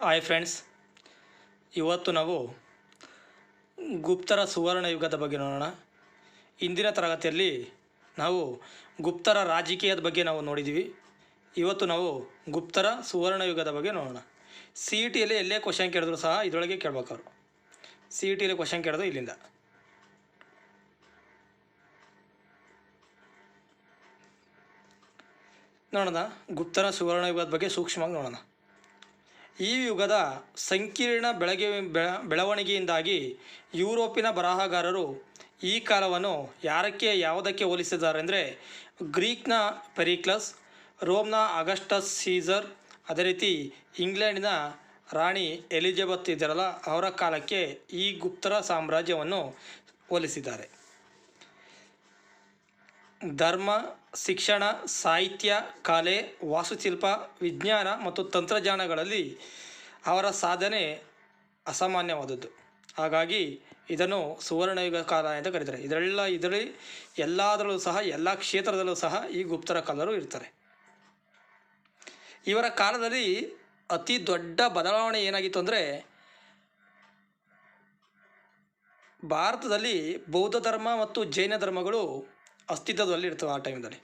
Hi friends ಇವತ್ತು ನಾವು ಗುಪ್ತರ ಸುವರ್ಣ ಯುಗದ ಬಗ್ಗೆ ನೋಡೋಣ. ಇಂದಿನ ತರಗತಿಯಲ್ಲಿ ನಾವು ಗುಪ್ತರ ರಾಜಕೀಯದ ಬಗ್ಗೆ ನಾವು ನೋಡಿದ್ದೀವಿ ಇವತ್ತು ನಾವು ಗುಪ್ತರ ಸುವರ್ಣ ಯುಗದ ಬಗ್ಗೆ ನೋಡೋಣ. ಸಿ ಇ ಟಿಯಲ್ಲಿ ಎಲ್ಲೇ ಕ್ವಶನ್ ಕೇಳಿದ್ರು ಸಹ ಇದರೊಳಗೆ ಕೇಳ್ಬೇಕು ಅವರು. ಸಿ ಇ ಟಿಯಲ್ಲಿ ಕ್ವಶನ್ ಕೇಳೋದು ಇಲ್ಲಿಂದ. ನೋಡೋಣ. ಗುಪ್ತರ ಸುವರ್ಣ ಯುಗದ ಬಗ್ಗೆ ಸೂಕ್ಷ್ಮವಾಗಿ ನೋಡೋಣ. ಈ ಯುಗದ ಸಂಕೀರ್ಣ ಬೆಳಗ್ಗೆ ಬೆಳ, ಬೆಳವಣಿಗೆಯಿಂದಾಗಿ ಯುರೋಪಿನ ಬರಹಗಾರರು ಈ ಕಾಲವನ್ನು ಯಾರಕ್ಕೆ, ಯಾವುದಕ್ಕೆ ಹೋಲಿಸಿದ್ದಾರೆ ಅಂದರೆ ಗ್ರೀಕ್ನ ಪೆರಿಕ್ಲಸ್, ರೋಮ್ನ ಅಗಸ್ಟಸ್ ಸೀಸರ್, ಅದೇ ರೀತಿ ಇಂಗ್ಲೆಂಡಿನ ರಾಣಿ ಎಲಿಜಬೆತ್ ಇದರಲ್ಲ ಅವರ ಕಾಲಕ್ಕೆ ಈ ಗುಪ್ತರ ಸಾಮ್ರಾಜ್ಯವನ್ನು ಹೋಲಿಸಿದ್ದಾರೆ. ಧರ್ಮ ಶಿಕ್ಷಣ, ಸಾಹಿತ್ಯ, ಕಲೆ, ವಾಸ್ತುಶಿಲ್ಪ, ವಿಜ್ಞಾನ ಮತ್ತು ತಂತ್ರಜ್ಞಾನಗಳಲ್ಲಿ ಅವರ ಸಾಧನೆ ಅಸಾಮಾನ್ಯವಾದದ್ದು. ಹಾಗಾಗಿ ಇದನ್ನು ಸುವರ್ಣಯುಗ ಕಾಲ ಅಂತ ಕರೀತಾರೆ. ಇದರೆಲ್ಲ, ಇದರಲ್ಲಿ ಎಲ್ಲದರಲ್ಲೂ ಸಹ, ಎಲ್ಲ ಕ್ಷೇತ್ರದಲ್ಲೂ ಸಹ ಈ ಗುಪ್ತರ ಕಾಲರು ಇರ್ತಾರೆ. ಇವರ ಕಾಲದಲ್ಲಿ ಅತಿ ದೊಡ್ಡ ಬದಲಾವಣೆ ಏನಾಗಿತ್ತು ಅಂದರೆ, ಭಾರತದಲ್ಲಿ ಬೌದ್ಧ ಧರ್ಮ ಮತ್ತು ಜೈನ ಧರ್ಮಗಳು ಅಸ್ತಿತ್ವದಲ್ಲಿ ಇರ್ತವೆ ಆ ಟೈಮ್ದಲ್ಲಿ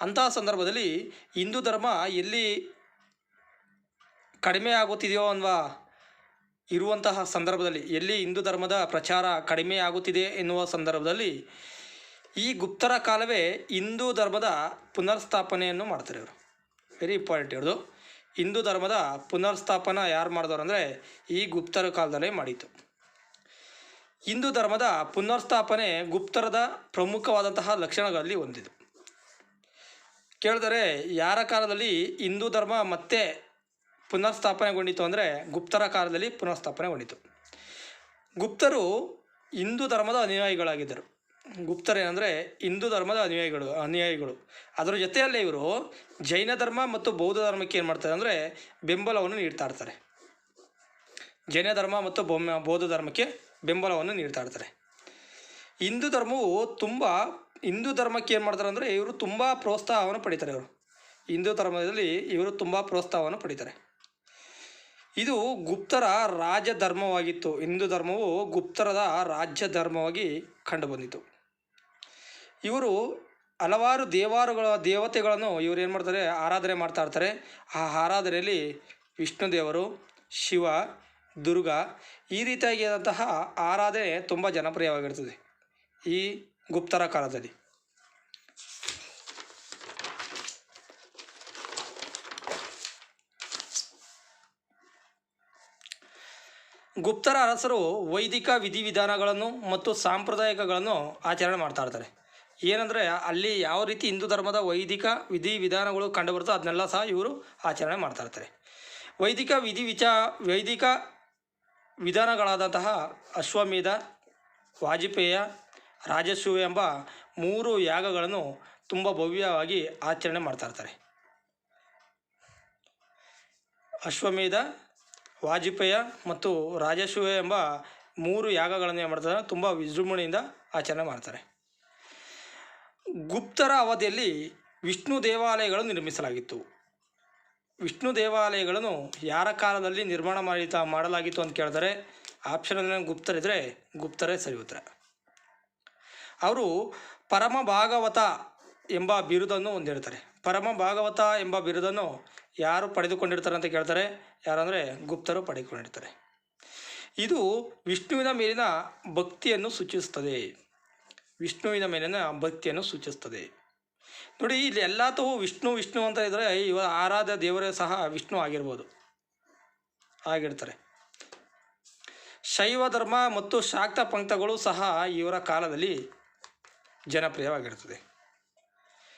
ಅಂತಹ ಸಂದರ್ಭದಲ್ಲಿ ಹಿಂದೂ ಧರ್ಮ ಎಲ್ಲಿ ಕಡಿಮೆ ಆಗುತ್ತಿದೆಯೋ ಅನ್ನುವ ಇರುವಂತಹ ಸಂದರ್ಭದಲ್ಲಿ, ಎಲ್ಲಿ ಹಿಂದೂ ಧರ್ಮದ ಪ್ರಚಾರ ಕಡಿಮೆ ಆಗುತ್ತಿದೆ ಎನ್ನುವ ಸಂದರ್ಭದಲ್ಲಿ ಈ ಗುಪ್ತರ ಕಾಲವೇ ಹಿಂದೂ ಧರ್ಮದ ಪುನರ್ಸ್ಥಾಪನೆಯನ್ನು ಮಾಡ್ತಾರೆ ಇವರು. ವೆರಿ ಇಂಪಾರ್ಟೆಂಟ್ ಇರೋದು ಹಿಂದೂ ಧರ್ಮದ ಪುನರ್ಸ್ಥಾಪನ ಯಾರು ಮಾಡಿದವರು ಅಂದರೆ ಈ ಗುಪ್ತರ ಕಾಲದಲ್ಲೇ ಮಾಡಿತ್ತು ಹಿಂದೂ ಧರ್ಮದ ಪುನರ್ಸ್ಥಾಪನೆ ಗುಪ್ತರದ ಪ್ರಮುಖವಾದಂತಹ ಲಕ್ಷಣಗಳಲ್ಲಿ ಒಂದಿದೆ. ಕೇಳಿದರೆ ಯಾರ ಕಾಲದಲ್ಲಿ ಹಿಂದೂ ಧರ್ಮ ಮತ್ತೆ ಪುನರ್ಸ್ಥಾಪನೆಗೊಂಡಿತು ಅಂದರೆ ಗುಪ್ತರ ಕಾಲದಲ್ಲಿ ಪುನರ್ಸ್ಥಾಪನೆಗೊಂಡಿತು. ಗುಪ್ತರು ಹಿಂದೂ ಧರ್ಮದ ಅನುಯಾಯಿಗಳಾಗಿದ್ದರು. ಗುಪ್ತರೇನೆಂದರೆ ಹಿಂದೂ ಧರ್ಮದ ಅನುಯಾಯಿಗಳು ಅನುಯಾಯಿಗಳು. ಅದರ ಜೊತೆಯಲ್ಲೇ ಇವರು ಜೈನ ಧರ್ಮ ಮತ್ತು ಬೌದ್ಧ ಧರ್ಮಕ್ಕೆ ಏನು ಮಾಡ್ತಾರೆ ಅಂದರೆ ಬೆಂಬಲವನ್ನು ನೀಡ್ತಾ ಇರ್ತಾರೆ. ಜೈನ ಧರ್ಮ ಮತ್ತು ಬೌದ್ಧ ಧರ್ಮಕ್ಕೆ ಬೆಂಬಲವನ್ನು ನೀಡ್ತಾ ಇರ್ತಾರೆ. ಹಿಂದೂ ಧರ್ಮವು ತುಂಬ, ಹಿಂದೂ ಧರ್ಮಕ್ಕೆ ಏನು ಮಾಡ್ತಾರೆ ಅಂದರೆ ಇವರು ತುಂಬ ಪ್ರೋತ್ಸಾಹವನ್ನು ಪಡಿತಾರೆ ಇವರು. ಹಿಂದೂ ಧರ್ಮದಲ್ಲಿ ಇವರು ತುಂಬ ಪ್ರೋತ್ಸಾಹವನ್ನು ಪಡಿತಾರೆ. ಇದು ಗುಪ್ತರ ರಾಜ ಧರ್ಮವಾಗಿತ್ತು ಹಿಂದೂ ಧರ್ಮವು ಗುಪ್ತರದ ರಾಜ್ಯ ಧರ್ಮವಾಗಿ ಕಂಡುಬಂದಿತು ಇವರು ಹಲವಾರು ದೇವಾರುಗಳ, ದೇವತೆಗಳನ್ನು ಇವರು ಏನು ಮಾಡ್ತಾರೆ, ಆರಾಧನೆ ಮಾಡ್ತಾ ಇರ್ತಾರೆ. ಆ ಆರಾಧನೆಯಲ್ಲಿ ವಿಷ್ಣು ದೇವರು ಶಿವ ದುರ್ಗ ಈ ರೀತಿಯಾಗಿರುವಂತಹ ಆರಾಧನೆ ತುಂಬ ಜನಪ್ರಿಯವಾಗಿರ್ತದೆ ಈ ಗುಪ್ತರ ಕಾಲದಲ್ಲಿ. ಗುಪ್ತರ ಅರಸರು ವೈದಿಕ ವಿಧಿವಿಧಾನಗಳನ್ನು ಮತ್ತು ಸಾಂಪ್ರದಾಯಿಕಗಳನ್ನು ಆಚರಣೆ ಮಾಡ್ತಾ ಇರ್ತಾರೆ. ಏನಂದರೆ ಅಲ್ಲಿ ಯಾವ ರೀತಿ ಹಿಂದೂ ಧರ್ಮದ ವೈದಿಕ ವಿಧಿವಿಧಾನಗಳು ಕಂಡುಬರುತ್ತೋ ಅದನ್ನೆಲ್ಲ ಸಹ ಇವರು ಆಚರಣೆ ಮಾಡ್ತಾ ಇರ್ತಾರೆ. ವೈದಿಕ ವಿಧಿ ವಿಚಾ ವೈದಿಕ ವಿಧಾನಗಳಾದಂತಹ ಅಶ್ವಮೇಧ, ವಾಜಪೇಯ, ರಾಜಸೂಯ ಎಂಬ ಮೂರು ಯಾಗಗಳನ್ನು ತುಂಬ ಭವ್ಯವಾಗಿ ಆಚರಣೆ ಮಾಡ್ತಾ ಇರ್ತಾರೆ. ಅಶ್ವಮೇಧ, ವಾಜಪೇಯ ಮತ್ತು ರಾಜಸೂಯ ಎಂಬ ಮೂರು ಯಾಗಗಳನ್ನು ಏನು ಮಾಡ್ತಾರೆ ತುಂಬ ವಿಜೃಂಭಣೆಯಿಂದ ಆಚರಣೆ ಮಾಡ್ತಾರೆ. ಗುಪ್ತರ ಅವಧಿಯಲ್ಲಿ ವಿಷ್ಣು ದೇವಾಲಯಗಳು ನಿರ್ಮಿಸಲಾಗಿತ್ತು. ವಿಷ್ಣು ದೇವಾಲಯಗಳನ್ನು ಯಾರ ಕಾಲದಲ್ಲಿ ನಿರ್ಮಾಣ ಮಾಡಿತ ಮಾಡಲಾಗಿತ್ತು ಅಂತ ಕೇಳಿದರೆ ಆಪ್ಷನಲ್ಲಿ ಗುಪ್ತರಿದ್ದರೆ ಗುಪ್ತರೇ ಸರಿ ಉತ್ತರ. ಅವರು ಪರಮ ಭಾಗವತ ಎಂಬ ಬಿರುದನ್ನು ಹೊಂದಿರ್ತಾರೆ ಪರಮ ಭಾಗವತ ಎಂಬ ಬಿರುದನ್ನು ಯಾರು ಪಡೆದುಕೊಂಡಿರ್ತಾರೆ ಅಂತ ಕೇಳ್ತಾರೆ. ಯಾರಂದರೆ ಗುಪ್ತರು ಪಡೆದುಕೊಂಡಿರ್ತಾರೆ. ಇದು ವಿಷ್ಣುವಿನ ಮೇಲಿನ ಭಕ್ತಿಯನ್ನು ಸೂಚಿಸುತ್ತದೆ. ವಿಷ್ಣುವಿನ ಮೇಲಿನ ಭಕ್ತಿಯನ್ನು ಸೂಚಿಸ್ತದೆ ನೋಡಿ, ಇಲ್ಲಿ ಎಲ್ಲತವು ವಿಷ್ಣು ವಿಷ್ಣು ಅಂತ ಇದ್ದರೆ ಇವ ಆರಾಧ್ಯ ದೇವರೇ ಸಹ ವಿಷ್ಣು ಆಗಿರ್ಬೋದು. ಆಗಿರ್ತಾರೆ ಶೈವ ಧರ್ಮ ಮತ್ತು ಶಾಕ್ತ ಪಂಕ್ತಗಳು ಸಹ ಇವರ ಕಾಲದಲ್ಲಿ ಜನಪ್ರಿಯವಾಗಿರ್ತದೆ.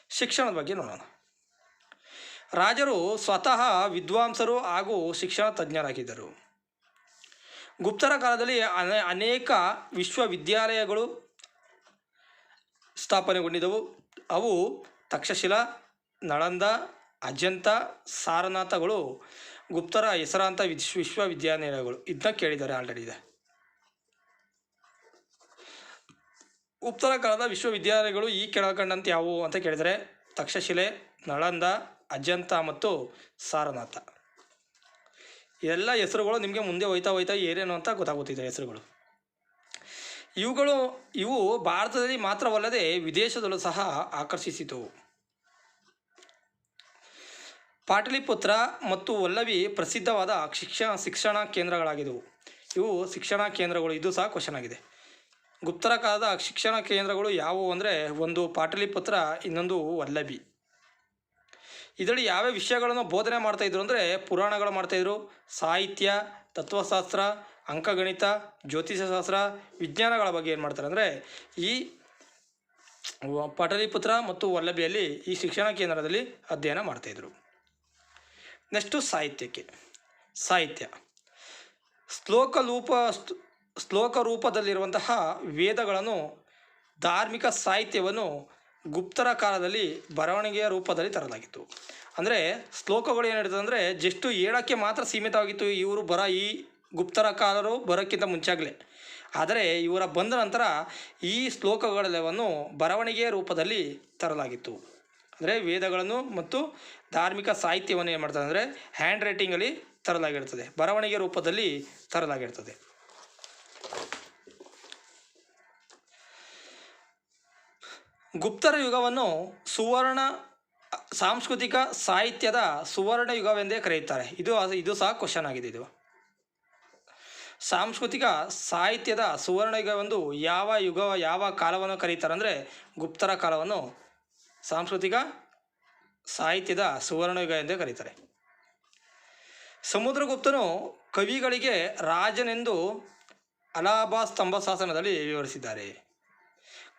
ಶಿಕ್ಷಣದ ಬಗ್ಗೆ ನೋಡೋಣ. ರಾಜರು ಸ್ವತಃ ವಿದ್ವಾಂಸರು ಹಾಗೂ ಶಿಕ್ಷಣ ತಜ್ಞರಾಗಿದ್ದರು. ಗುಪ್ತರ ಕಾಲದಲ್ಲಿ ಅನೆ, ಅನೇಕ ವಿಶ್ವವಿದ್ಯಾಲಯಗಳು ಸ್ಥಾಪನೆಗೊಂಡಿದ್ದವು ಅವು ತಕ್ಷಶಿಲಾ, ನಳಂದ, ಅಜಂತ, ಸಾರನಾಥಗಳು, ಗುಪ್ತರ, ಹೆಸರಾಂತ ವಿಶ್ವ ವಿಶ್ವವಿದ್ಯಾನಿಲಯಗಳು. ಇದನ್ನ ಕೇಳಿದ್ದಾರೆ ಆಲ್ರೆಡಿ ಇದೆ. ಗುಪ್ತರ ಕಾಲದ ವಿಶ್ವವಿದ್ಯಾಲಯಗಳು ಈ ಕೆಳಕಂಡಂತೆ ಯಾವುವು ಅಂತ ಕೇಳಿದರೆ, ತಕ್ಷಶಿಲೆ, ನಳಂದ, ಅಜಂತ ಮತ್ತು ಸಾರನಾಥ. ಎಲ್ಲ ಹೆಸರುಗಳು ನಿಮಗೆ ಮುಂದೆ ಹೋಯ್ತಾ ಹೋಯ್ತಾ ಏನೇನು ಅಂತ ಗೊತ್ತಾಗುತ್ತಿದೆ ಹೆಸರುಗಳು. ಇವುಗಳು ಇವು ಭಾರತದಲ್ಲಿ ಮಾತ್ರವಲ್ಲದೆ ವಿದೇಶದಲ್ಲೂ ಸಹ ಆಕರ್ಷಿಸಿತು ಪಾಟಲಿಪುತ್ರ ಮತ್ತು ವಲ್ಲವಿ ಪ್ರಸಿದ್ಧವಾದ ಶಿಕ್ಷಣ ಶಿಕ್ಷಣ ಕೇಂದ್ರಗಳಾಗಿದ್ದವು. ಇವು ಶಿಕ್ಷಣ ಕೇಂದ್ರಗಳು. ಇದು ಸಹ ಕ್ವಶನ್ ಆಗಿದೆ. ಗುಪ್ತರ ಕಾಲದ ಶಿಕ್ಷಣ ಕೇಂದ್ರಗಳು ಯಾವುವು ಅಂದರೆ ಒಂದು ಪಾಟಲಿಪುತ್ರ, ಇನ್ನೊಂದು ವಲ್ಲಭಿ. ಇದರಲ್ಲಿ ಯಾವ್ಯಾವ ವಿಷಯಗಳನ್ನು ಬೋಧನೆ ಮಾಡ್ತಾಯಿದ್ರು ಅಂದರೆ ಪುರಾಣಗಳು ಮಾಡ್ತಾಯಿದ್ರು ಸಾಹಿತ್ಯ, ತತ್ವಶಾಸ್ತ್ರ ಅಂಕಗಣಿತ, ಜ್ಯೋತಿಷಶಾಸ್ತ್ರ, ವಿಜ್ಞಾನಗಳ ಬಗ್ಗೆ ಏನು ಮಾಡ್ತಾರೆ ಅಂದರೆ ಈ ಪಟಲಿಪುತ್ರ ಪಾಟಲಿಪುತ್ರ ಮತ್ತು ವಲ್ಲಭಿಯಲ್ಲಿ ಈ ಶಿಕ್ಷಣ ಕೇಂದ್ರದಲ್ಲಿ ಅಧ್ಯಯನ ಮಾಡ್ತಾಯಿದ್ರು ನೆಕ್ಸ್ಟು ಸಾಹಿತ್ಯಕ್ಕೆ. ಸಾಹಿತ್ಯ. ಶ್ಲೋಕ ರೂಪ ಶ್ಲೋಕ ರೂಪದಲ್ಲಿರುವಂತಹ ವೇದಗಳನ್ನು, ಧಾರ್ಮಿಕ ಸಾಹಿತ್ಯವನ್ನು ಗುಪ್ತರ ಕಾಲದಲ್ಲಿ ಬರವಣಿಗೆಯ ರೂಪದಲ್ಲಿ ತರಲಾಗಿತ್ತು. ಅಂದರೆ ಶ್ಲೋಕಗಳು ಏನು ಹೇಳ್ತದೆ ಅಂದರೆ ಜಸ್ಟು ಹೇಳೋಕ್ಕೆ ಮಾತ್ರ ಸೀಮಿತವಾಗಿತ್ತು. ಇವರು ಬರ ಈ ಗುಪ್ತರ ಕಾಲರು ಬರೋಕ್ಕಿಂತ ಮುಂಚಾಗಲೇ. ಆದರೆ ಇವರ ಬಂದ ನಂತರ ಈ ಶ್ಲೋಕಗಳೆಲ್ಲವನ್ನು ಬರವಣಿಗೆಯ ರೂಪದಲ್ಲಿ ತರಲಾಗಿತ್ತು. ಅಂದರೆ ವೇದಗಳನ್ನು ಮತ್ತು ಧಾರ್ಮಿಕ ಸಾಹಿತ್ಯವನ್ನು ಏನು ಮಾಡ್ತಾರೆ ಅಂದರೆ ಹ್ಯಾಂಡ್ ರೈಟಿಂಗಲ್ಲಿ ತರಲಾಗಿರ್ತದೆ. ಬರವಣಿಗೆ ರೂಪದಲ್ಲಿ ತರಲಾಗಿರ್ತದೆ. ಗುಪ್ತರ ಯುಗವನ್ನು ಸುವರ್ಣ ಸಾಂಸ್ಕೃತಿಕ ಸಾಹಿತ್ಯದ ಸುವರ್ಣ ಯುಗವೆಂದೇ ಕರೆಯುತ್ತಾರೆ. ಇದು ಇದು ಸಹ ಕ್ವಶನ್ ಆಗಿದೆ ಇದು. ಸಾಂಸ್ಕೃತಿಕ ಸಾಹಿತ್ಯದ ಸುವರ್ಣಯುಗವೆಂದು ಯಾವ ಯುಗ, ಯಾವ ಕಾಲವನ್ನು ಕರೀತಾರೆ ಅಂದರೆ ಗುಪ್ತರ ಕಾಲವನ್ನು ಸಾಂಸ್ಕೃತಿಕ ಸಾಹಿತ್ಯದ ಸುವರ್ಣಯುಗ ಎಂದೇ ಕರೀತಾರೆ. ಸಮುದ್ರಗುಪ್ತನು ಕವಿಗಳಿಗೆ ರಾಜನೆಂದು ಅಲಹಾಬಾದ್ ಸ್ತಂಭ ಶಾಸನದಲ್ಲಿ ವಿವರಿಸಿದ್ದಾರೆ.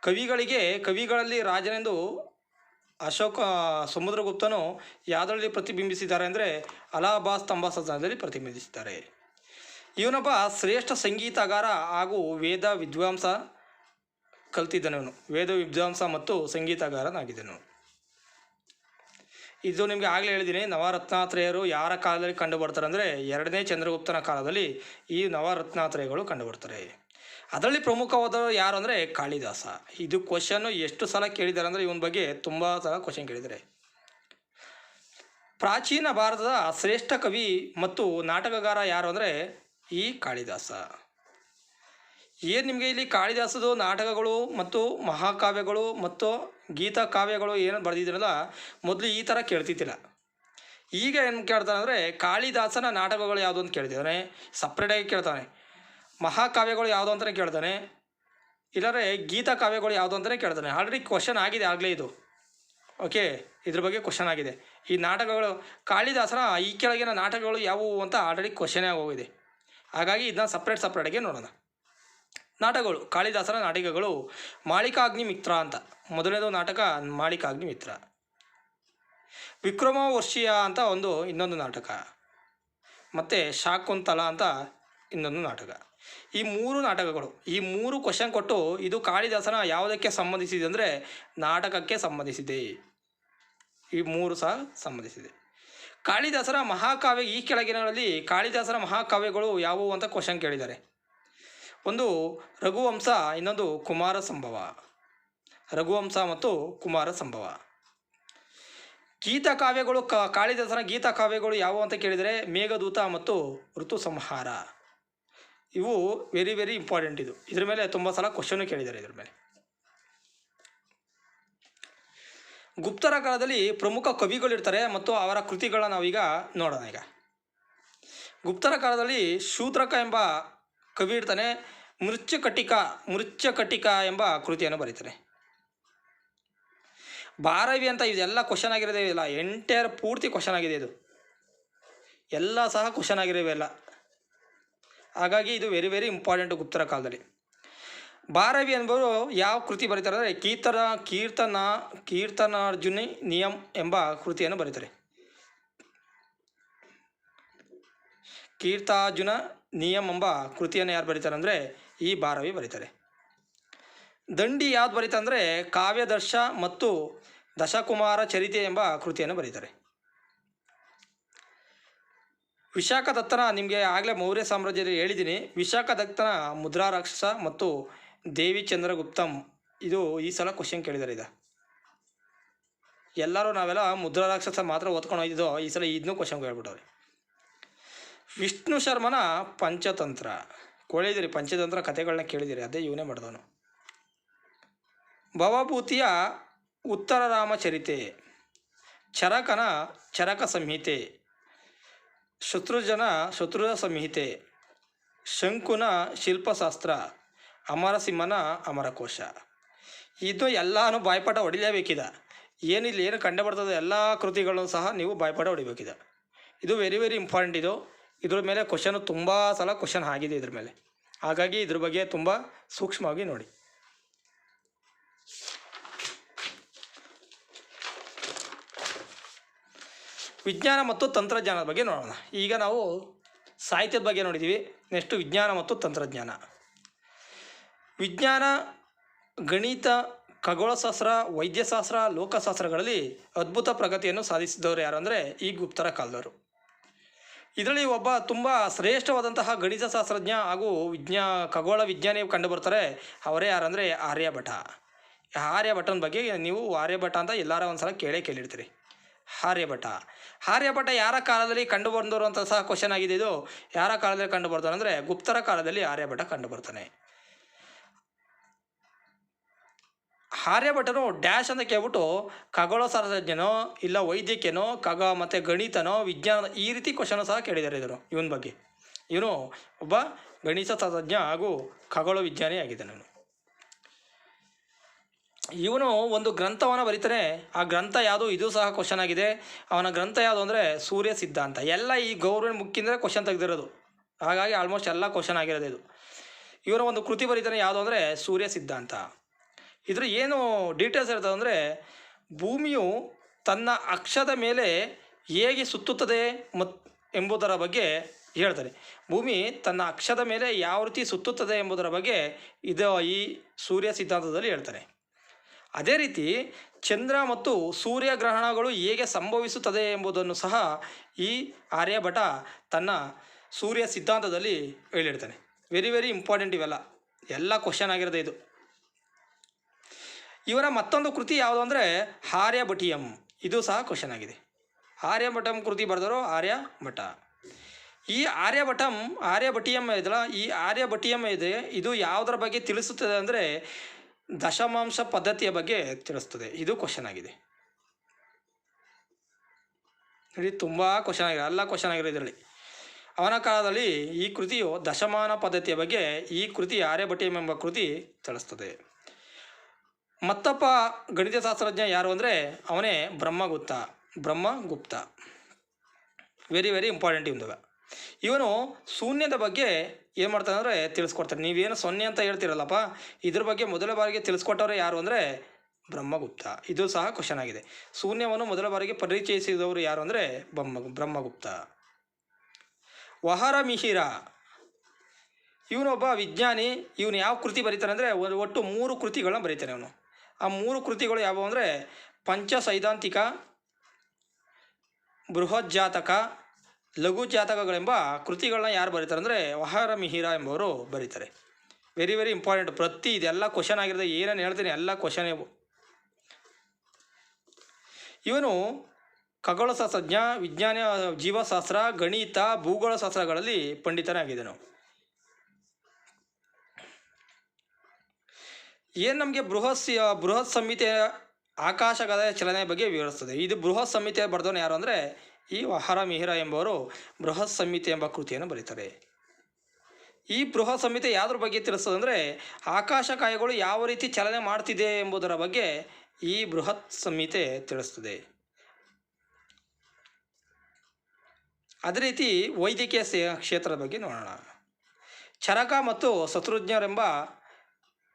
ಕವಿಗಳಿಗೆ ಕವಿಗಳಲ್ಲಿ ರಾಜನೆಂದು ಅಶೋಕ, ಸಮುದ್ರಗುಪ್ತನು ಯಾವುದರಲ್ಲಿ ಪ್ರತಿಬಿಂಬಿಸಿದ್ದಾರೆ ಅಂದರೆ ಅಲಹಾಬಾದ್ ಸ್ತಂಭ ಶಾಸನದಲ್ಲಿ ಪ್ರತಿಬಿಂಬಿಸಿದ್ದಾರೆ. ಇವನೊಬ್ಬ ಶ್ರೇಷ್ಠ ಸಂಗೀತಗಾರ ಹಾಗೂ ವೇದ ವಿದ್ವಾಂಸ ಕಲ್ತಿದ್ದನವನು. ವೇದ ವಿದ್ವಾಂಸ ಮತ್ತು ಸಂಗೀತಗಾರನಾಗಿದ್ದನು. ಇದು ನಿಮಗೆ ಆಗಲೇ ಹೇಳಿದ್ದೀನಿ, ನವರತ್ನಾತ್ರೇಯರು ಯಾರ ಕಾಲದಲ್ಲಿ ಕಂಡು ಬರ್ತಾರೆ ಅಂದರೆ ಎರಡನೇ ಚಂದ್ರಗುಪ್ತನ ಕಾಲದಲ್ಲಿ ಈ ನವರತ್ನಾತ್ರೇಯಗಳು ಕಂಡುಬರ್ತಾರೆ. ಅದರಲ್ಲಿ ಪ್ರಮುಖವಾದವರು ಯಾರು ಅಂದರೆ ಕಾಳಿದಾಸ. ಇದು ಕ್ವಶನ್ನು ಎಷ್ಟು ಸಲ ಕೇಳಿದ್ದಾರೆ ಅಂದರೆ ಇವನ ಬಗ್ಗೆ ತುಂಬ ಸಲ ಕ್ವಶನ್ ಕೇಳಿದ್ದಾರೆ. ಪ್ರಾಚೀನ ಭಾರತದ ಶ್ರೇಷ್ಠ ಕವಿ ಮತ್ತು ನಾಟಕಗಾರ ಯಾರು ಅಂದರೆ ಈ ಕಾಳಿದಾಸ. ಏನು ನಿಮಗೆ ಇಲ್ಲಿ ಕಾಳಿದಾಸದು ನಾಟಕಗಳು ಮತ್ತು ಮಹಾಕಾವ್ಯಗಳು ಮತ್ತು ಗೀತಾ ಕಾವ್ಯಗಳು ಏನು ಬರೆದಿದ್ರಲ್ಲ, ಮೊದಲು ಈ ಥರ ಕೇಳ್ತಿದ್ದಿಲ್ಲ. ಈಗ ಏನು ಕೇಳ್ತಾನೆ ಅಂದರೆ ಕಾಳಿದಾಸನ ನಾಟಕಗಳು ಯಾವುದು ಅಂತ ಕೇಳ್ತಿದ್ದಾನೆ ಸಪ್ರೇಟಾಗಿ ಕೇಳ್ತಾನೆ. ಮಹಾಕಾವ್ಯಗಳು ಯಾವುದು ಅಂತಲೇ ಕೇಳ್ತಾನೆ, ಇಲ್ಲಾಂದರೆ ಗೀತಾ ಕಾವ್ಯಗಳು ಯಾವುದು ಅಂತಲೇ ಕೇಳ್ತಾನೆ. ಆಲ್ರೆಡಿ ಕ್ವಶನ್ ಆಗಿದೆ, ಆಗಲೇ ಇದು. ಓಕೆ ಇದ್ರ ಬಗ್ಗೆ ಕ್ವಶನ್ ಆಗಿದೆ. ಈ ನಾಟಕಗಳು, ಕಾಳಿದಾಸನ ಈ ಕೆಳಗಿನ ನಾಟಕಗಳು ಯಾವುವು ಅಂತ ಆಲ್ರೆಡಿ ಕ್ವಶನೇ ಆಗೋಗಿದೆ. ಹಾಗಾಗಿ ಇದನ್ನ ಸಪ್ರೇಟ್ ಸಪ್ರೇಟಾಗಿ ನೋಡೋಣ. ನಾಟಕಗಳು, ಕಾಳಿದಾಸರ ನಾಟಕಗಳು ಮಾಳಿಕಾಗ್ನಿ ಮಿತ್ರ ಅಂತ. ಮೊದಲನೇದು ನಾಟಕ ಮಾಳಿಕಾಗ್ನಿ ಮಿತ್ರ ವಿಕ್ರಮ ವರ್ಷೀಯ ಅಂತ ಒಂದು ಇನ್ನೊಂದು ನಾಟಕ. ಮತ್ತು ಶಾಕುಂತಲ ಅಂತ ಇನ್ನೊಂದು ನಾಟಕ. ಈ ಮೂರು ನಾಟಕಗಳು, ಈ ಮೂರು ಕ್ವಶನ್ ಕೊಟ್ಟು ಇದು ಕಾಳಿದಾಸನ ಯಾವುದಕ್ಕೆ ಸಂಬಂಧಿಸಿದೆ ಅಂದರೆ ನಾಟಕಕ್ಕೆ ಸಂಬಂಧಿಸಿದೆ. ಈ ಮೂರು ಸಹ ಸಂಬಂಧಿಸಿದೆ. ಕಾಳಿದಾಸರ ಮಹಾಕಾವ್ಯ ಈ ಕೆಳಗಿನಗಳಲ್ಲಿ ಕಾಳಿದಾಸರ ಮಹಾಕಾವ್ಯಗಳು ಯಾವುವು ಅಂತ ಕ್ವಶನ್ ಕೇಳಿದ್ದಾರೆ. ಒಂದು ರಘುವಂಶ, ಇನ್ನೊಂದು ಕುಮಾರ ಸಂಭವ. ರಘುವಂಶ ಮತ್ತು ಕುಮಾರ ಸಂಭವ. ಗೀತ ಕಾವ್ಯಗಳು ಕಾಳಿದಾಸನ ಗೀತ ಕಾವ್ಯಗಳು ಯಾವುವು ಅಂತ ಕೇಳಿದರೆ ಮೇಘದೂತ ಮತ್ತು ಋತು ಸಂಹಾರ. ಇವು ವೆರಿ ವೆರಿ ಇಂಪಾರ್ಟೆಂಟ್ ಇದು. ಇದ್ರ ಮೇಲೆ ತುಂಬ ಸಲ ಕ್ವಶನ್ನು ಕೇಳಿದ್ದಾರೆ ಇದ್ರ ಮೇಲೆ. ಗುಪ್ತರ ಕಾಲದಲ್ಲಿ ಪ್ರಮುಖ ಕವಿಗಳಿರ್ತಾರೆ ಮತ್ತು ಅವರ ಕೃತಿಗಳನ್ನ ನಾವೀಗ ನೋಡೋಣ ಈಗ. ಗುಪ್ತರ ಕಾಲದಲ್ಲಿ ಶೂದ್ರಕ ಎಂಬ ಕವಿ ಇರ್ತಾನೆ ಮೃಚ್ಯಕಟಿಕ ಮೃಚ್ಯಕಟಿಕ ಎಂಬ ಕೃತಿಯನ್ನು ಬರೀತಾನೆ. ಭಾರವಿ ಅಂತ ಇದೆಲ್ಲ ಕ್ವಶನ್ ಆಗಿರೋದೇ ಇಲ್ಲ ಎಂಟೈರ್ ಪೂರ್ತಿ ಕ್ವಶನ್ ಆಗಿದೆ ಇದು. ಎಲ್ಲ ಸಹ ಕ್ವಶನ್ ಆಗಿರೋವೆಲ್ಲ ಹಾಗಾಗಿ ಇದು ವೆರಿ ವೆರಿ ಇಂಪಾರ್ಟೆಂಟ್ ಗುಪ್ತರ ಕಾಲದಲ್ಲಿ. ಬಾರವಿ ಎಂಬುವರು ಯಾವ ಕೃತಿ ಬರೀತಾರೆ ಅಂದರೆ ಕೀರ್ತನ ಕೀರ್ತನ, ಕೀರ್ತನಾರ್ಜುನಿ ನಿಯಮ್ ಎಂಬ ಕೃತಿಯನ್ನು ಬರೀತಾರೆ. ಕೀರ್ತಾರ್ಜುನ ನಿಯಮ್ ಎಂಬ ಕೃತಿಯನ್ನು ಯಾರು ಬರೀತಾರೆ ಅಂದರೆ ಈ ಭಾರವಿ ಬರೀತಾರೆ. ದಂಡಿ ಯಾವ್ದು ಬರೀತಾರೆ ಅಂದರೆ ಕಾವ್ಯದರ್ಶ ಮತ್ತು ದಶಕುಮಾರ ಚರಿತೆ ಎಂಬ ಕೃತಿಯನ್ನು ಬರೀತಾರೆ. ವಿಶಾಖ ದತ್ತನ ನಿಮಗೆ ಆಗಲೇ ಮೌರ್ಯ ಸಾಮ್ರಾಜ್ಯದಲ್ಲಿ ಹೇಳಿದ್ದೀನಿ ವಿಶಾಖ ದತ್ತನ ಮುದ್ರಾ ಮತ್ತು ದೇವಿ ಚಂದ್ರಗುಪ್ತಂ ಇದು ಈ ಸಲ ಕ್ವಶನ್ ಕೇಳಿದಾರೆ ಇದು ಎಲ್ಲರೂ ನಾವೆಲ್ಲ ಮುದ್ರಾ ರಾಕ್ಷಸ ಮಾತ್ರ ಓದ್ಕೊಂಡು ಹೋಗಿದ್ದೋ. ಈ ಸಲ ಇದನ್ನೂ ಕ್ವಶನ್ ಕೇಳ್ಬಿಟ್ಟವ್ರಿ. ವಿಷ್ಣು ಶರ್ಮನ ಪಂಚತಂತ್ರ. ಕೊಳಿದಿರಿ, ಪಂಚತಂತ್ರ ಕಥೆಗಳನ್ನ ಕೇಳಿದಿರಿ, ಅದೇ ಇವನೇ ಮಾಡಿದವನು. ಭವಭೂತಿಯ ಉತ್ತರ ರಾಮಚರಿತೆ ಚರಕನ ಚರಕ ಸಂಹಿತೆ. ಶತ್ರುಜನ ಶತ್ರುಜ ಸಂಹಿತೆ. ಶಂಕುನ ಶಿಲ್ಪಶಾಸ್ತ್ರ. ಅಮರಸಿಂಹನ ಅಮರಕೋಶ ಇದು ಎಲ್ಲಾನು ಬಾಯ್ಪಾಠ ಹೊಡಿಲೇಬೇಕಿದೆ. ಏನಿಲ್ಲ ಏನು ಕಂಡು ಬರ್ತದೆ ಎಲ್ಲ ಕೃತಿಗಳನ್ನು ಸಹ ನೀವು ಬಾಯ್ಪಾಠ ಹೊಡಿಬೇಕಿದೆ. ಇದು ವೆರಿ ವೆರಿ ಇಂಪಾರ್ಟೆಂಟ್ ಇದು. ಇದ್ರ ಮೇಲೆ ಕ್ವಶನ್ ತುಂಬ ಸಲ ಕ್ವಶನ್ ಆಗಿದೆ ಇದ್ರ ಮೇಲೆ. ಹಾಗಾಗಿ ಇದ್ರ ಬಗ್ಗೆ ತುಂಬ ಸೂಕ್ಷ್ಮವಾಗಿ ನೋಡಿ. ವಿಜ್ಞಾನ ಮತ್ತು ತಂತ್ರಜ್ಞಾನದ ಬಗ್ಗೆ ನೋಡೋಣ. ಈಗ ನಾವು ಸಾಹಿತ್ಯದ ಬಗ್ಗೆ ನೋಡಿದ್ದೀವಿ ನೆಕ್ಸ್ಟು ವಿಜ್ಞಾನ ಮತ್ತು ತಂತ್ರಜ್ಞಾನ. ವಿಜ್ಞಾನ, ಗಣಿತ, ಖಗೋಳಶಾಸ್ತ್ರ, ವೈದ್ಯಶಾಸ್ತ್ರ, ಲೋಕಶಾಸ್ತ್ರಗಳಲ್ಲಿ ಅದ್ಭುತ ಪ್ರಗತಿಯನ್ನು ಸಾಧಿಸಿದವರು ಯಾರು ಅಂದರೆ ಈ ಗುಪ್ತರ ಕಾಲದವರು. ಇದರಲ್ಲಿ ಒಬ್ಬ ತುಂಬ ಶ್ರೇಷ್ಠವಾದಂತಹ ಗಣಿತಶಾಸ್ತ್ರಜ್ಞ ಹಾಗೂ ವಿಜ್ಞಾ, ಖಗೋಳ ವಿಜ್ಞಾನಿ ಕಂಡುಬರ್ತಾರೆ. ಅವರೇ ಯಾರಂದರೆ ಆರ್ಯಭಟ. ಆರ್ಯಭಟನ ಬಗ್ಗೆ ನೀವು ಆರ್ಯಭಟ ಅಂತ ಎಲ್ಲಾರ ಒಂದ್ಸಲ ಕೇಳೇ ಕೇಳಿರ್ತೀರಿ. ಆರ್ಯಭಟ. ಆರ್ಯಭಟ ಯಾರ ಕಾಲದಲ್ಲಿ ಕಂಡು ಸಹ ಕ್ವಶನ್ ಆಗಿದೆ ಇದು. ಯಾರ ಕಾಲದಲ್ಲಿ ಕಂಡು ಅಂದರೆ ಗುಪ್ತರ ಕಾಲದಲ್ಲಿ ಆರ್ಯಭಟ ಕಂಡು ಬರ್ತಾನೆ ಆರ್ಯಭಟನು ಡ್ಯಾಶ್ ಅಂತ ಕೇಳ್ಬಿಟ್ಟು ಖಗೋಳ ಶಾಸ್ತ್ರಜ್ಞನೋ ಇಲ್ಲ ವೈದ್ಯಕೀಯನೋ ಖಗ ಮತ್ತು ಗಣಿತನೋ ವಿಜ್ಞಾನ ಈ ರೀತಿ ಕ್ವಶನ್ ಸಹ ಕೇಳಿದ್ದಾರೆ ಇದರು ಇವನ ಬಗ್ಗೆ. ಇವನು ಒಬ್ಬ ಗಣಿತ ಶಾಸ್ತ್ರಜ್ಞ ಹಾಗೂ ಖಗೋಳ ವಿಜ್ಞಾನಿ ಆಗಿದ್ದಾನೆ ಇವನು. ಇವನು ಒಂದು ಗ್ರಂಥವನ್ನು ಬರೀತಾನೆ, ಆ ಗ್ರಂಥ ಯಾವುದು ಇದು ಸಹ ಕ್ವಶನ್ ಆಗಿದೆ. ಅವನ ಗ್ರಂಥ ಯಾವುದು ಅಂದರೆ ಸೂರ್ಯ ಸಿದ್ಧಾಂತ. ಎಲ್ಲ ಈ ಗೌರ್ಮೆಂಟ್ ಮುಖ್ಯಂದ್ರೆ ಕ್ವಶನ್ ತೆಗೆದಿರೋದು. ಹಾಗಾಗಿ ಆಲ್ಮೋಸ್ಟ್ ಎಲ್ಲ ಕ್ವಶನ್ ಆಗಿರೋದು ಇದು. ಇವನ ಒಂದು ಕೃತಿ ಬರೀತಾನೆ ಯಾವುದು ಅಂದರೆ ಸೂರ್ಯ ಸಿದ್ಧಾಂತ. ಇದ್ರ ಏನು ಡೀಟೇಲ್ಸ್ ಇರ್ತದೆ ಅಂದರೆ ಭೂಮಿಯು ತನ್ನ ಅಕ್ಷದ ಮೇಲೆ ಹೇಗೆ ಸುತ್ತುತ್ತದೆ ಮತ್ ಎಂಬುದರ ಬಗ್ಗೆ ಹೇಳ್ತಾರೆ. ಭೂಮಿ ತನ್ನ ಅಕ್ಷದ ಮೇಲೆ ಯಾವ ರೀತಿ ಸುತ್ತುತ್ತದೆ ಎಂಬುದರ ಬಗ್ಗೆ ಇದು ಈ ಸೂರ್ಯ ಸಿದ್ಧಾಂತದಲ್ಲಿ ಹೇಳ್ತಾರೆ. ಅದೇ ರೀತಿ ಚಂದ್ರ ಮತ್ತು ಸೂರ್ಯ ಗ್ರಹಣಗಳು ಹೇಗೆ ಸಂಭವಿಸುತ್ತದೆ ಎಂಬುದನ್ನು ಸಹ ಈ ಆರ್ಯಭಟ ತನ್ನ ಸೂರ್ಯ ಸಿದ್ಧಾಂತದಲ್ಲಿ ಹೇಳಿರ್ತಾನೆ. ವೆರಿ ವೆರಿ ಇಂಪಾರ್ಟೆಂಟ್ ಇವೆಲ್ಲ. ಎಲ್ಲ ಕ್ವಶನ್ ಆಗಿರೋದು ಇದು. ಇವರ ಮತ್ತೊಂದು ಕೃತಿ ಯಾವುದು ಅಂದರೆ ಆರ್ಯಭಟಿಯಂ ಇದು ಸಹ ಕ್ವಶನ್ ಆಗಿದೆ. ಆರ್ಯಭಟಂ ಕೃತಿ ಬರೆದರು ಆರ್ಯಭಟ ಈ ಆರ್ಯಭಟಂ ಆರ್ಯಭಟಿಯಂ ಇದಲ್ಲ ಈ ಆರ್ಯಭಟಿಯಂ ಇದೆ, ಇದು ಯಾವುದರ ಬಗ್ಗೆ ತಿಳಿಸುತ್ತದೆ ಅಂದರೆ ದಶಮಾಂಶ ಪದ್ಧತಿಯ ಬಗ್ಗೆ ತಿಳಿಸ್ತದೆ. ಇದು ಕ್ವಶನ್ ಆಗಿದೆ. ನೋಡಿ, ತುಂಬ ಕ್ವಶನ್ ಆಗಿದೆ. ಎಲ್ಲ ಕ್ವಶನ್ ಆಗಿರೋ ಇದರಲ್ಲಿ. ಅವನ ಕಾಲದಲ್ಲಿ ಈ ಕೃತಿಯು ದಶಮಾನ ಪದ್ಧತಿಯ ಬಗ್ಗೆ ಈ ಕೃತಿ ಆರ್ಯಭಟಿಯಂ ಎಂಬ ಕೃತಿ ತಿಳಿಸ್ತದೆ. ಮತ್ತೊಬ್ಬ ಗಣಿತಶಾಸ್ತ್ರಜ್ಞ ಯಾರು ಅಂದರೆ ಅವನೇ Brahmagupta Brahmagupta. Very very important ಇವನು ಇವನು ಶೂನ್ಯದ ಬಗ್ಗೆ ಏನು ಮಾಡ್ತಾನೆ ಅಂದರೆ ತಿಳಿಸ್ಕೊಡ್ತಾನೆ. ನೀವೇನು ಸೊನ್ನೆ ಅಂತ ಹೇಳ್ತಿರಲ್ಲಪ್ಪ, ಇದ್ರ ಬಗ್ಗೆ ಮೊದಲ ಬಾರಿಗೆ ತಿಳಿಸ್ಕೊಟ್ಟವ್ರೆ ಯಾರು ಅಂದರೆ ಬ್ರಹ್ಮಗುಪ್ತ. ಇದು ಸಹ ಕ್ವಶನ್ ಆಗಿದೆ. ಶೂನ್ಯವನ್ನು ಮೊದಲ ಬಾರಿಗೆ ಪರಿಚಯಿಸಿದವರು ಯಾರು ಅಂದರೆ ಬ್ರಹ್ಮ, ಬ್ರಹ್ಮಗುಪ್ತ. ವಹರ ಮಿಹಿರ. ಇವನೊಬ್ಬ ವಿಜ್ಞಾನಿ, ಇವನು ಯಾವ ಕೃತಿ ಬರೀತಾನೆ ಅಂದರೆ ಒಟ್ಟು ಮೂರು ಕೃತಿಗಳನ್ನ ಬರೀತಾನೆ ಅವನು. ಆ ಮೂರು ಕೃತಿಗಳು ಯಾವುವು ಅಂದರೆ ಪಂಚ ಸೈದ್ಧಾಂತಿಕ ಬೃಹತ್ ಜಾತಕ ಲಘು ಜಾತಕಗಳೆಂಬ ಕೃತಿಗಳನ್ನ ಯಾರು ಬರೀತಾರೆ ಅಂದರೆ ವಹಾರ ಮಿಹಿರ ಎಂಬವರು ಬರೀತಾರೆ. ವೆರಿ ವೆರಿ ಇಂಪಾರ್ಟೆಂಟ್ ಪ್ರತಿ ಇದೆಲ್ಲ ಕ್ವಶನ್ ಆಗಿರೋದು ಏನೇನು ಹೇಳ್ತೀನಿ ಎಲ್ಲ ಕ್ವಶನ್ ಇವು. ಇವನು ಖಗೋಳಶಾಸ್ತ್ರಜ್ಞ, ವಿಜ್ಞಾನ, ಜೀವಶಾಸ್ತ್ರ, ಗಣಿತ, ಭೂಗೋಳಶಾಸ್ತ್ರಗಳಲ್ಲಿ ಪಂಡಿತನಾಗಿದ್ದನು ಏನು ನಮಗೆ ಬೃಹತ್ ಬೃಹತ್ ಸಂಹಿತೆ ಆಕಾಶಗದ ಚಲನೆ ಬಗ್ಗೆ ವಿವರಿಸ್ತದೆ. ಇದು ಬೃಹತ್ ಸಂಹಿತೆ ಬರೆದವನು ಯಾರು ಅಂದರೆ ಈ ವಹರ ಮಿಹಿರ ಎಂಬವರು ಬೃಹತ್ ಸಂಹಿತೆ ಎಂಬ ಕೃತಿಯನ್ನು ಬರೀತಾರೆ. ಈ ಬೃಹತ್ ಸಂಹಿತೆ ಯಾವುದ್ರ ಬಗ್ಗೆ ತಿಳಿಸ್ತದೆ ಅಂದರೆ ಆಕಾಶಕಾಯಗಳು ಯಾವ ರೀತಿ ಚಲನೆ ಮಾಡ್ತಿದೆ ಎಂಬುದರ ಬಗ್ಗೆ ಈ ಬೃಹತ್ ಸಂಹಿತೆ ತಿಳಿಸ್ತದೆ. ಅದೇ ರೀತಿ ವೈದ್ಯಕೀಯ ಕ್ಷೇತ್ರದ ಬಗ್ಗೆ ನೋಡೋಣ. ಚರಕ ಮತ್ತು ಶತ್ರುಜ್ಞರೆಂಬ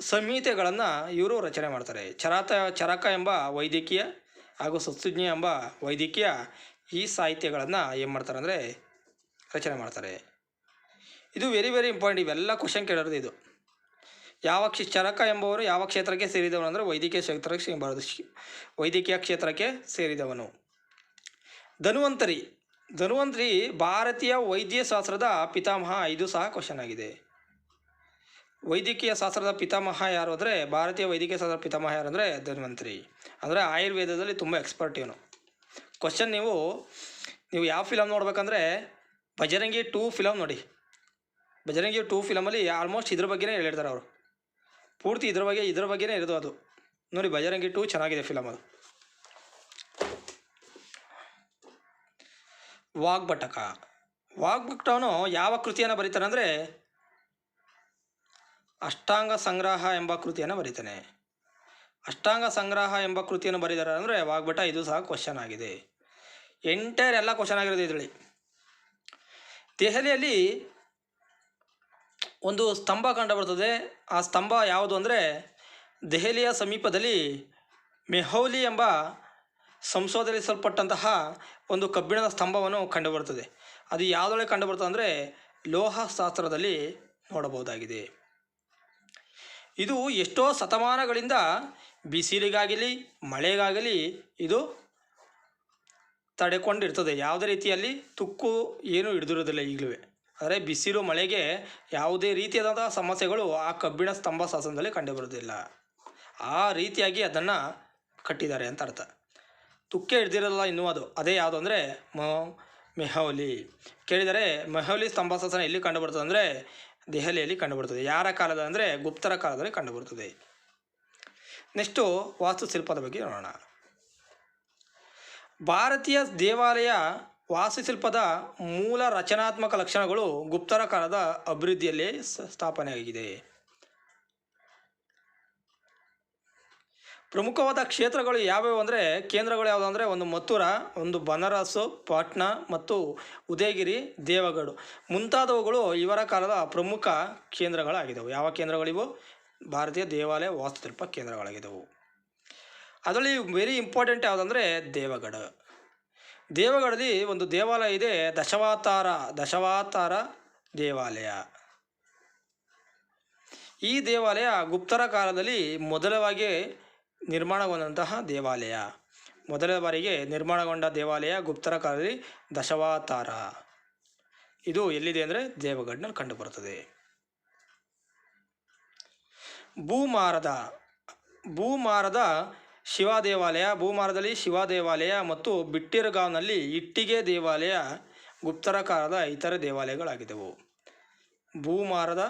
ಸಂಹಿತೆಗಳನ್ನು ಇವರು ರಚನೆ ಮಾಡ್ತಾರೆ. ಚರಾತ, ಚರಕ ಎಂಬ ವೈದ್ಯಕೀಯ ಹಾಗೂ ಸತ್ಸುಜ್ಞೆ ಎಂಬ ವೈದ್ಯಕೀಯ ಈ ಸಾಹಿತ್ಯಗಳನ್ನು ಏನು ಮಾಡ್ತಾರೆ ಅಂದರೆ ರಚನೆ ಮಾಡ್ತಾರೆ. ಇದು ವೆರಿ ವೆರಿ ಇಂಪಾರ್ಟೆಂಟ್ ಇವೆಲ್ಲ ಕ್ವಶನ್ ಕೇಳೋದು ಇದು. ಯಾವ ಕ್ಷ, ಚರಕ ಎಂಬವರು ಯಾವ ಕ್ಷೇತ್ರಕ್ಕೆ ಸೇರಿದವನು ಅಂದರೆ ವೈದ್ಯಕೀಯ ಕ್ಷೇತ್ರಕ್ಕೆ ಬರೋದು ಶ್- ವೈದ್ಯಕೀಯ ಕ್ಷೇತ್ರಕ್ಕೆ ಸೇರಿದವನು. ಧನ್ವಂತರಿ. ಧನ್ವಂತರಿ ಭಾರತೀಯ ವೈದ್ಯಶಾಸ್ತ್ರದ ಪಿತಾಮಹ. ಇದು ಸಹ ಕ್ವಶನ್ ಆಗಿದೆ. ವೈದ್ಯಕೀಯ ಶಾಸ್ತ್ರದ ಪಿತಾಮಹ ಯಾರು ಅಂದರೆ, ಭಾರತೀಯ ವೈದ್ಯಕೀಯ ಶಾಸ್ತ್ರದ ಪಿತಾಮಹ ಯಾರು ಅಂದರೆ, ಧನ್ವಂತರಿ. ಅಂದರೆ ಆಯುರ್ವೇದದಲ್ಲಿ ತುಂಬ ಎಕ್ಸ್ಪರ್ಟ್ ಇವನು. ಕ್ವಶನ್ ನೀವು ನೀವು ಯಾವ ಫಿಲಮ್ ನೋಡ್ಬೇಕಂದ್ರೆ ಬಜರಂಗಿ ಟೂ ಫಿಲಮ್ ನೋಡಿ. ಬಜರಂಗಿ ಟೂ ಫಿಲಮಲ್ಲಿ ಆಲ್ಮೋಸ್ಟ್ ಇದ್ರ ಬಗ್ಗೆನೇ ಹೇಳಿರ್ತಾರೆ ಅವರು. ಪೂರ್ತಿ ಇದ್ರ ಬಗ್ಗೆ, ಇದ್ರ ಬಗ್ಗೆನೇ ಇರೋದು ಅದು. ನೋಡಿ ಬಜರಂಗಿ ಟೂ ಚೆನ್ನಾಗಿದೆ ಫಿಲಮ್ ಅದು. ವಾಗ್ಭಟಕ. ವಾಗ್ಭಟವನು ಯಾವ ಕೃತಿಯನ್ನು ಬರೀತಾನೆ ಅಂದರೆ ಅಷ್ಟಾಂಗ ಸಂಗ್ರಹ ಎಂಬ ಕೃತಿಯನ್ನು ಬರೀತಾನೆ. ಅಷ್ಟಾಂಗ ಸಂಗ್ರಹ ಎಂಬ ಕೃತಿಯನ್ನು ಬರೀತಾರೆ ಅಂದರೆ ವಾಗ್ಭಟ ಇದು ಸಹ ಕ್ವಶನ್ ಆಗಿದೆ. ಎಂಟೈರ್ ಎಲ್ಲ ಕ್ವಶನ್ ಆಗಿರೋದು ಇದರಲ್ಲಿ. ದೆಹಲಿಯಲ್ಲಿ ಒಂದು ಸ್ತಂಭ ಕಂಡುಬರ್ತದೆ ಆ ಸ್ತಂಭ ಯಾವುದು ಅಂದರೆ ದೆಹಲಿಯ ಸಮೀಪದಲ್ಲಿ ಮೆಹೌಲಿ ಎಂಬ ಸಂಶೋಧಿಸಲ್ಪಟ್ಟಂತಹ ಒಂದು ಕಬ್ಬಿಣದ ಸ್ತಂಭವನ್ನು ಕಂಡುಬರುತ್ತದೆ ಅದು ಯಾವುದೊಳಗೆ ಕಂಡುಬರ್ತದೆ ಅಂದರೆ ಲೋಹಶಾಸ್ತ್ರದಲ್ಲಿ ನೋಡಬಹುದಾಗಿದೆ. ಇದು ಎಷ್ಟೋ ಶತಮಾನಗಳಿಂದ ಬಿಸಿಲಿಗಾಗಲಿ, ಮಳೆಗಾಗಲಿ ಇದು ತಡೆಕೊಂಡಿರ್ತದೆ. ಯಾವುದೇ ರೀತಿಯಲ್ಲಿ ತುಕ್ಕು ಏನು ಹಿಡಿದಿರೋದಿಲ್ಲ ಈಗಲೂ. ಆದರೆ ಬಿಸಿಲು, ಮಳೆಗೆ ಯಾವುದೇ ರೀತಿಯಾದಂತಹ ಸಮಸ್ಯೆಗಳು ಆ ಕಬ್ಬಿಣ ಸ್ತಂಭ ಶಾಸನದಲ್ಲಿ ಕಂಡುಬರೋದಿಲ್ಲ ಆ ರೀತಿಯಾಗಿ ಅದನ್ನು ಕಟ್ಟಿದ್ದಾರೆ ಅಂತ ಅರ್ಥ. ತುಕ್ಕೆ ಹಿಡ್ದಿರಲ್ಲ ಇನ್ನೂ ಅದು. ಅದೇ ಯಾವುದು ಅಂದರೆ ಮ, ಮೆಹೌಲಿ. ಕೇಳಿದರೆ ಮೆಹೌಲಿ ಸ್ತಂಭ ಶಾಸನ ಎಲ್ಲಿ ಕಂಡುಬರ್ತದೆ ಅಂದರೆ ದೆಹಲಿಯಲ್ಲಿ ಕಂಡುಬರುತ್ತದೆ. ಯಾರ ಕಾಲದ ಅಂದರೆ ಗುಪ್ತರ ಕಾಲದಲ್ಲಿ ಕಂಡುಬರುತ್ತದೆ. ನೆಕ್ಸ್ಟು ವಾಸ್ತುಶಿಲ್ಪದ ಬಗ್ಗೆ ನೋಡೋಣ. ಭಾರತೀಯ ದೇವಾಲಯ ವಾಸ್ತುಶಿಲ್ಪದ ಮೂಲ ರಚನಾತ್ಮಕ ಲಕ್ಷಣಗಳು ಗುಪ್ತರ ಕಾಲದ ಅಭಿವೃದ್ಧಿಯಲ್ಲಿ ಸ್ಥಾಪನೆಯಾಗಿದೆ. ಪ್ರಮುಖವಾದ ಕ್ಷೇತ್ರಗಳು ಯಾವ್ಯಾವು ಅಂದರೆ ಕೇಂದ್ರಗಳು ಯಾವುದು ಅಂದರೆ ಒಂದು ಮಥುರಾ, ಒಂದು ಬನಾರಸ್ಸು ಪಾಟ್ನಾ ಮತ್ತು ಉದಯಗಿರಿ, ದೇವಗಢ. ಮುಂತಾದವುಗಳು ಇವರ ಕಾಲದ ಪ್ರಮುಖ ಕೇಂದ್ರಗಳಾಗಿದ್ದವು. ಯಾವ ಕೇಂದ್ರಗಳಿವು? ಭಾರತೀಯ ದೇವಾಲಯ ವಾಸ್ತುಶಿಲ್ಪ ಕೇಂದ್ರಗಳಾಗಿದ್ದವು. ಅದರಲ್ಲಿ ವೆರಿ ಇಂಪಾರ್ಟೆಂಟ್ ಯಾವುದಂದರೆ ದೇವಗಢ. ದೇವಗಡದಲ್ಲಿ ಒಂದು ದೇವಾಲಯ ಇದೆ, ದಶವಾತಾರ ದಶವಾತಾರ ದೇವಾಲಯ. ಈ ದೇವಾಲಯ ಗುಪ್ತರ ಕಾಲದಲ್ಲಿ ಮೊದಲವಾಗಿ ನಿರ್ಮಾಣಗೊಂಡಂತಹ ದೇವಾಲಯ. ಮೊದಲ ಬಾರಿಗೆ ನಿರ್ಮಾಣಗೊಂಡ ದೇವಾಲಯ ಗುಪ್ತರ ಕಾಲದಲ್ಲಿ ದಶವಾತಾರ. ಇದು ಎಲ್ಲಿದೆ ಅಂದರೆ ದೇವಗಢನಲ್ಲಿ ಕಂಡುಬರುತ್ತದೆ. ಭೂಮಾರದ ಭೂಮಾರದ ಶಿವ ದೇವಾಲಯ ಭೂಮಾರದಲ್ಲಿ ಶಿವ ದೇವಾಲಯ ಮತ್ತು ಬಿಟ್ಟಿರ್ಗಾವ್ನಲ್ಲಿ ಇಟ್ಟಿಗೆ ದೇವಾಲಯ, ಗುಪ್ತರ ಕಾಲದ ಇತರ ದೇವಾಲಯಗಳಾಗಿದ್ದವು. ಭೂಮಾರದ,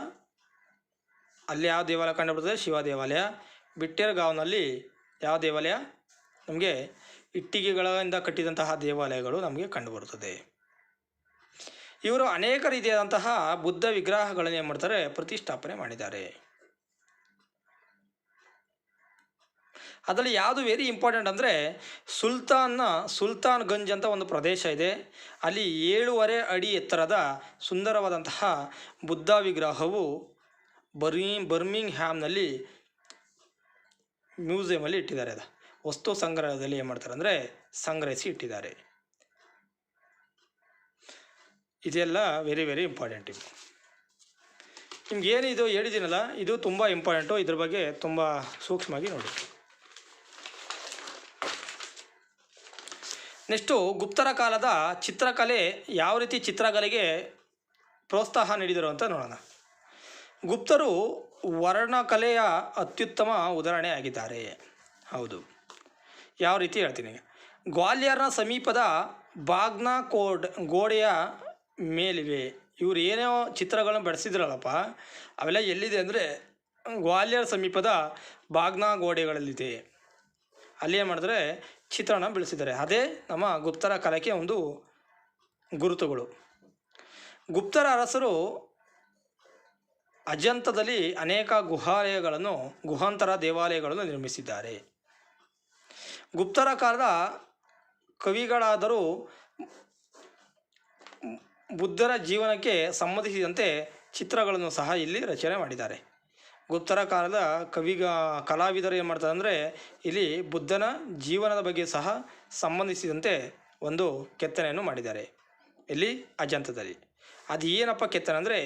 ಅಲ್ಲಿ ಯಾವ ದೇವಾಲಯ ಕಂಡುಬರ್ತದೆ ಶಿವ ದೇವಾಲಯ ಬಿಟ್ಟಿರಗಾಂವ್ನಲ್ಲಿ ಯಾವ ದೇವಾಲಯ? ನಮಗೆ ಇಟ್ಟಿಗೆಗಳಿಂದ ಕಟ್ಟಿದಂತಹ ದೇವಾಲಯಗಳು ನಮಗೆ ಕಂಡುಬರುತ್ತದೆ. ಇವರು ಅನೇಕ ರೀತಿಯಾದಂತಹ ಬುದ್ಧ ವಿಗ್ರಹಗಳನ್ನು ಏನು ಮಾಡ್ತಾರೆ? ಪ್ರತಿಷ್ಠಾಪನೆ ಮಾಡಿದ್ದಾರೆ. ಅದರಲ್ಲಿ ಯಾವುದು ವೆರಿ ಇಂಪಾರ್ಟೆಂಟ್ ಅಂದರೆ ಸುಲ್ತಾನ್ನ ಸುಲ್ತಾನ್ ಗಂಜ್ ಅಂತ ಒಂದು ಪ್ರದೇಶ ಇದೆ. ಅಲ್ಲಿ ಏಳೂವರೆ ಅಡಿ ಎತ್ತರದ ಸುಂದರವಾದಂತಹ ಬುದ್ಧ ವಿಗ್ರಹವು ಬರ್ಮಿ ಬರ್ಮಿಂಗ್ ಹ್ಯಾಮ್ನಲ್ಲಿ ಮ್ಯೂಸಿಯಮಲ್ಲಿ ಇಟ್ಟಿದ್ದಾರೆ ಅದು. ವಸ್ತು ಸಂಗ್ರಹದಲ್ಲಿ ಏನು ಮಾಡ್ತಾರೆ ಅಂದರೆ ಸಂಗ್ರಹಿಸಿ ಇಟ್ಟಿದ್ದಾರೆ. ಇದೆಲ್ಲ ವೆರಿ ವೆರಿ ಇಂಪಾರ್ಟೆಂಟ್ ಇವು ನಿಮ್ಗೆ ಏನಿದು ಹೇಳಿದ್ದೀನಲ್ಲ, ಇದು ತುಂಬ ಇಂಪಾರ್ಟೆಂಟು ಇದ್ರ ಬಗ್ಗೆ ತುಂಬ ಸೂಕ್ಷ್ಮವಾಗಿ ನೋಡಿ. ನೆಕ್ಸ್ಟು ಗುಪ್ತರ ಕಾಲದ ಚಿತ್ರಕಲೆ ಯಾವ ರೀತಿ ಚಿತ್ರಕಲೆಗೆ ಪ್ರೋತ್ಸಾಹ ನೀಡಿದರು ಅಂತ ನೋಡೋಣ. ಗುಪ್ತರು ವರ್ಣಕಲೆಯ ಅತ್ಯುತ್ತಮ ಉದಾಹರಣೆಯಾಗಿದ್ದಾರೆ ಹೌದು. ಯಾವ ರೀತಿ ಹೇಳ್ತೀನಿ? ಗ್ವಾಲಿಯರ್ನ ಸಮೀಪದ ಬಾಗ್ನಾ ಕೋಡ್ ಗೋಡೆಯ ಮೇಲಿವೆ. ಇವ್ರು ಏನೋ ಚಿತ್ರಗಳನ್ನು ಬೆಳೆಸಿದ್ರಲ್ಲಪ್ಪ ಅವೆಲ್ಲ ಎಲ್ಲಿದೆ ಅಂದರೆ ಗ್ವಾಲಿಯರ್ ಸಮೀಪದ ಬಾಗ್ನಾ ಗೋಡೆಗಳಲ್ಲಿದೆ. ಅಲ್ಲಿ ಏನು ಮಾಡಿದ್ರೆ ಚಿತ್ರಣ ಬೆಳೆಸಿದ್ದಾರೆ. ಅದೇ ನಮ್ಮ ಗುಪ್ತರ ಕಲೆಗೆ ಒಂದು ಗುರುತುಗಳು. ಗುಪ್ತರ ಅರಸರು ಅಜಂತದಲ್ಲಿ ಅನೇಕ ಗುಹಾಲಯಗಳನ್ನು, ಗುಹಾಂತರ ದೇವಾಲಯಗಳನ್ನು ನಿರ್ಮಿಸಿದ್ದಾರೆ. ಗುಪ್ತರ ಕಾಲದ ಕವಿಗಳಾದರೂ ಬುದ್ಧರ ಜೀವನಕ್ಕೆ ಸಂಬಂಧಿಸಿದಂತೆ ಚಿತ್ರಗಳನ್ನು ಸಹ ಇಲ್ಲಿ ರಚನೆ ಮಾಡಿದ್ದಾರೆ. ಗುಪ್ತರ ಕಾಲದ ಕವಿಗ, ಕಲಾವಿದರು ಏನು ಮಾಡ್ತಾರೆ ಅಂದರೆ, ಇಲ್ಲಿ ಬುದ್ಧನ ಜೀವನದ ಬಗ್ಗೆ ಸಹ ಸಂಬಂಧಿಸಿದಂತೆ ಒಂದು ಕೆತ್ತನೆಯನ್ನು ಮಾಡಿದ್ದಾರೆ. ಇಲ್ಲಿ ಅಜಂತದಲ್ಲಿ. ಅದು ಏನಪ್ಪ ಕೆತ್ತನೆ ಅಂದರೆ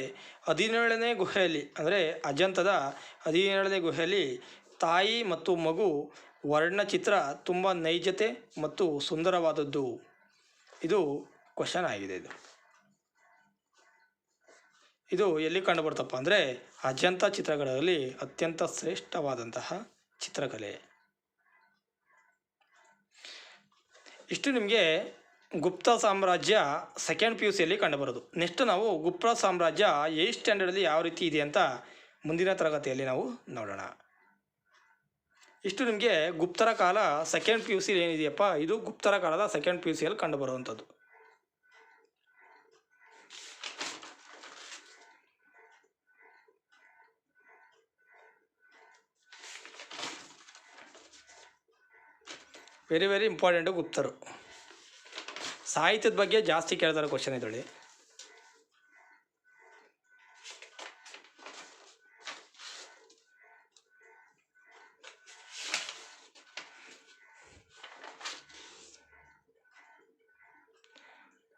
ಹದಿನೇಳನೇ ಗುಹೆಯಲ್ಲಿ, ಅಂದರೆ ಅಜಂತದ ಹದಿನೇಳನೇ ಗುಹೆಯಲ್ಲಿ ತಾಯಿ ಮತ್ತು ಮಗು ವರ್ಣಚಿತ್ರ ತುಂಬ ನೈಜತೆ ಮತ್ತು ಸುಂದರವಾದದ್ದು. ಇದು ಕ್ವಶನ್ ಆಗಿದೆ ಇದು. ಇದು ಎಲ್ಲಿ ಕಂಡುಬರ್ತಪ್ಪ ಅಂದರೆ ಅಜಂತ ಚಿತ್ರಗಳಲ್ಲಿ ಅತ್ಯಂತ ಶ್ರೇಷ್ಠವಾದಂತಹ ಚಿತ್ರಕಲೆ. ಇಷ್ಟು ನಿಮಗೆ ಗುಪ್ತ ಸಾಮ್ರಾಜ್ಯ ಸೆಕೆಂಡ್ ಪಿ ಯು ಸಿಯಲ್ಲಿ ಕಂಡುಬರೋದು. ನೆಕ್ಸ್ಟ್ ನಾವು ಗುಪ್ತ ಸಾಮ್ರಾಜ್ಯ ಏಟ್ ಸ್ಟ್ಯಾಂಡರ್ಡಲ್ಲಿ ಯಾವ ರೀತಿ ಇದೆ ಅಂತ ಮುಂದಿನ ತರಗತಿಯಲ್ಲಿ ನಾವು ನೋಡೋಣ. ಇಷ್ಟು ನಿಮಗೆ ಗುಪ್ತರ ಕಾಲ ಸೆಕೆಂಡ್ ಪಿ ಯು ಸಿ ಏನಿದೆಯಪ್ಪ? ಇದು ಗುಪ್ತರ ಕಾಲದ ಸೆಕೆಂಡ್ ಪಿ ಯು ಸಿಯಲ್ಲಿ ಕಂಡುಬರುವಂಥದ್ದು. ವೆರಿ ವೆರಿ ಇಂಪಾರ್ಟೆಂಟು ಗುಪ್ತರು. ಸಾಹಿತ್ಯದ ಬಗ್ಗೆ ಜಾಸ್ತಿ ಕೇಳ್ತಾರೆ ಕ್ವಶನ್ ಇದರಲ್ಲಿ.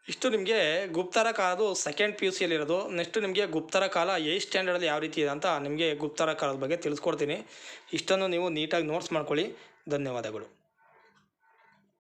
ಇಷ್ಟು ನಿಮಗೆ ಗುಪ್ತರ ಕಾಲದು ಸೆಕೆಂಡ್ ಪಿ ಯು ಸಿಯಲ್ಲಿರೋದು ನೆಕ್ಸ್ಟ್ ನಿಮಗೆ ಗುಪ್ತರ ಕಾಲ ಏಯ್ಟ್ ಸ್ಟ್ಯಾಂಡರ್ಡಲ್ಲಿ ಯಾವ ರೀತಿ ಇದೆ ಅಂತ ನಿಮಗೆ ಗುಪ್ತರ ಕಾಲದ ಬಗ್ಗೆ ತಿಳಿಸ್ಕೊಡ್ತೀನಿ. ಇಷ್ಟನ್ನು ನೀವು ನೀಟಾಗಿ ನೋಟ್ಸ್ ಮಾಡ್ಕೊಳ್ಳಿ. ಧನ್ಯವಾದಗಳು.